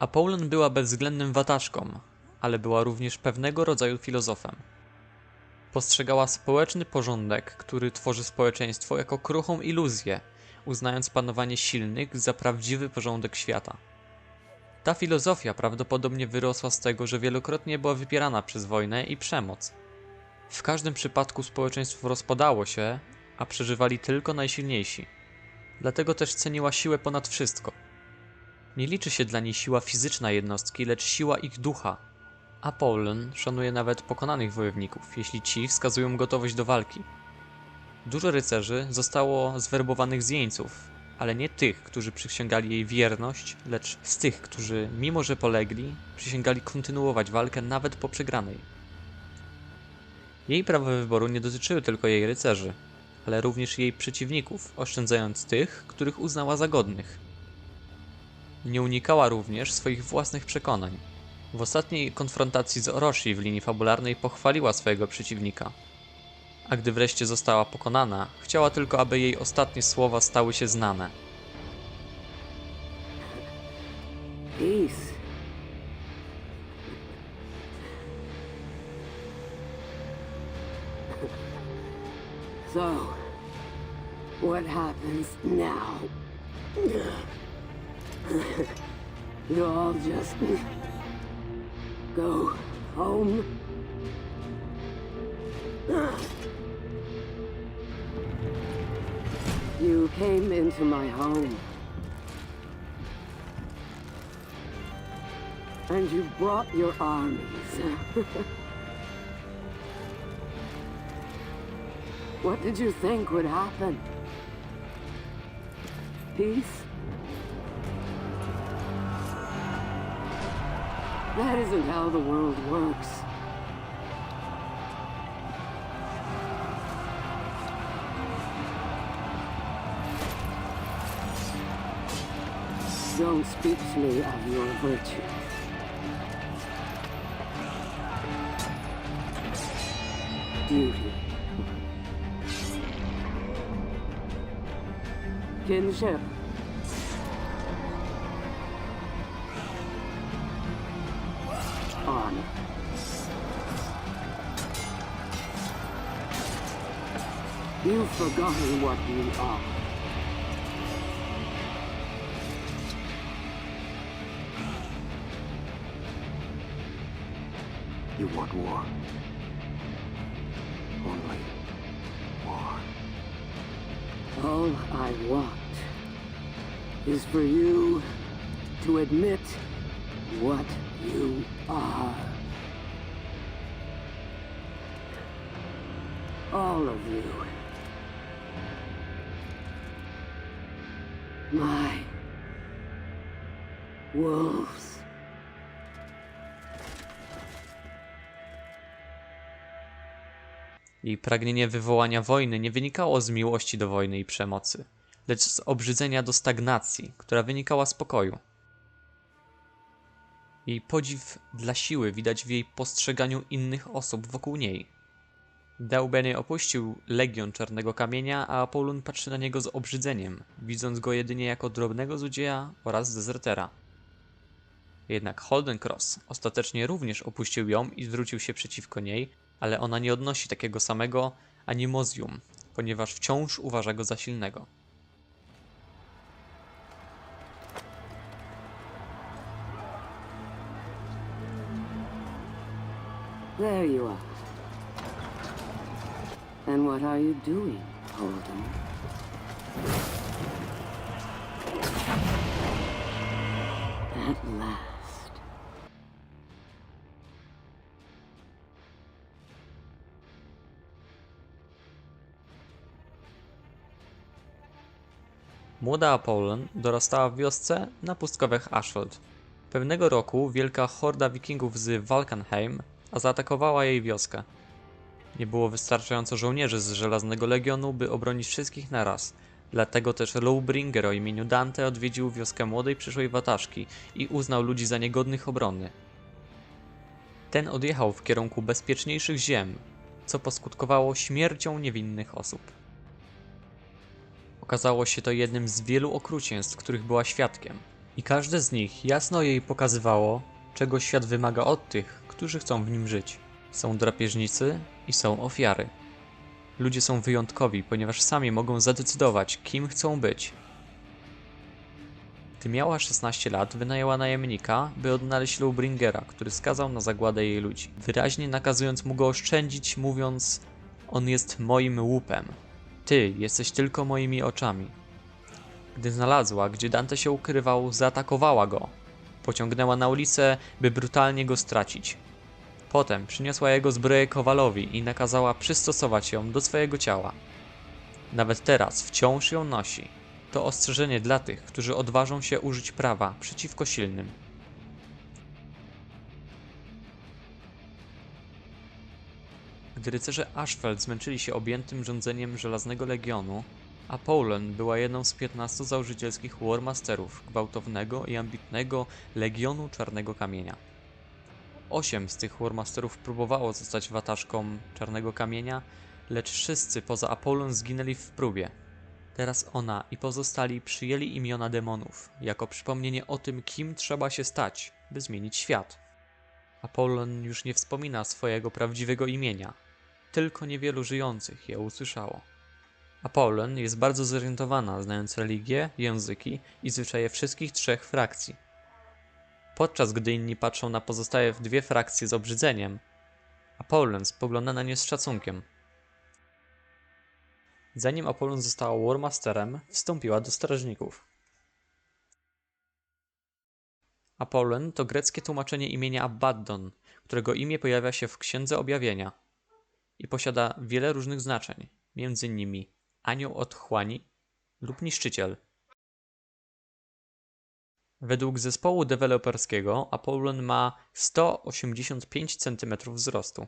Apollon była bezwzględnym watażką, ale była również pewnego rodzaju filozofem. Postrzegała społeczny porządek, który tworzy społeczeństwo, jako kruchą iluzję, uznając panowanie silnych za prawdziwy porządek świata. Ta filozofia prawdopodobnie wyrosła z tego, że wielokrotnie była wypierana przez wojnę i przemoc. W każdym przypadku społeczeństwo rozpadało się, a przeżywali tylko najsilniejsi. Dlatego też ceniła siłę ponad wszystko. Nie liczy się dla niej siła fizyczna jednostki, lecz siła ich ducha. Apollon szanuje nawet pokonanych wojowników, jeśli ci wskazują gotowość do walki. Dużo rycerzy zostało zwerbowanych z jeńców, ale nie tych, którzy przysięgali jej wierność, lecz z tych, którzy, mimo że polegli, przysięgali kontynuować walkę nawet po przegranej. Jej prawa wyboru nie dotyczyły tylko jej rycerzy, ale również jej przeciwników, oszczędzając tych, których uznała za godnych. Nie unikała również swoich własnych przekonań. W ostatniej konfrontacji z Orochi w linii fabularnej pochwaliła swojego przeciwnika. A gdy wreszcie została pokonana, chciała tylko, aby jej ostatnie słowa stały się znane. Peace. so, what happens now? You all just go home? You came into my home. And you brought your armies. what did you think would happen? Peace? That isn't how the world works. Don't speak to me of your virtue. Duty. Kinship. Honor. You've forgotten what you are. You want war. Only war. All I want is for you to admit what you are. All of you. My wolves. Jej pragnienie wywołania wojny nie wynikało z miłości do wojny i przemocy, lecz z obrzydzenia do stagnacji, która wynikała z pokoju. Jej podziw dla siły widać w jej postrzeganiu innych osób wokół niej. Deubeny opuścił Legion Czarnego Kamienia, a Apollon patrzy na niego z obrzydzeniem, widząc go jedynie jako drobnego złodzieja oraz dezertera. Jednak Holden Cross ostatecznie również opuścił ją i zwrócił się przeciwko niej, ale ona nie odnosi takiego samego animozjum, ponieważ wciąż uważa go za silnego. There you are. And what are you doing, Holden? At last. Młoda Apollon dorastała w wiosce na pustkowiach Ashfield. Pewnego roku wielka horda wikingów z Valkenheim zaatakowała jej wioskę. Nie było wystarczająco żołnierzy z Żelaznego Legionu, by obronić wszystkich naraz. Dlatego też Lowbringer o imieniu Dante odwiedził wioskę młodej przyszłej wataszki i uznał ludzi za niegodnych obrony. Ten odjechał w kierunku bezpieczniejszych ziem, co poskutkowało śmiercią niewinnych osób. Okazało się to jednym z wielu okrucieństw, których była świadkiem. I każde z nich jasno jej pokazywało, czego świat wymaga od tych, którzy chcą w nim żyć. Są drapieżnicy i są ofiary. Ludzie są wyjątkowi, ponieważ sami mogą zadecydować, kim chcą być. Gdy miała 16 lat, wynajęła najemnika, by odnaleźć Lowbringera, który skazał na zagładę jej ludzi, wyraźnie nakazując mu go oszczędzić, mówiąc: On jest moim łupem. Ty jesteś tylko moimi oczami. Gdy znalazła, gdzie Dante się ukrywał, zaatakowała go. Pociągnęła na ulicę, by brutalnie go stracić. Potem przyniosła jego zbroję Kowalowi i nakazała przystosować ją do swojego ciała. Nawet teraz wciąż ją nosi. To ostrzeżenie dla tych, którzy odważą się użyć prawa przeciwko silnym. Gdy rycerze Ashfeld zmęczyli się objętym rządzeniem Żelaznego Legionu, Apollon była jedną z 15 założycielskich Warmasterów gwałtownego i ambitnego Legionu Czarnego Kamienia. Osiem z tych Warmasterów próbowało zostać wataszką Czarnego Kamienia, lecz wszyscy poza Apollon zginęli w próbie. Teraz ona i pozostali przyjęli imiona demonów, jako przypomnienie o tym, kim trzeba się stać, by zmienić świat. Apollon już nie wspomina swojego prawdziwego imienia, tylko niewielu żyjących je usłyszało. Apollon jest bardzo zorientowana, znając religię, języki i zwyczaje wszystkich trzech frakcji. Podczas gdy inni patrzą na pozostałe dwie frakcje z obrzydzeniem, Apollon spogląda na nie z szacunkiem. Zanim Apollon została Warmasterem, wstąpiła do strażników. Apollon to greckie tłumaczenie imienia Abaddon, którego imię pojawia się w Księdze Objawienia i posiada wiele różnych znaczeń, między innymi anioł otchłani lub niszczyciel. Według zespołu deweloperskiego Apollon ma 185 cm wzrostu.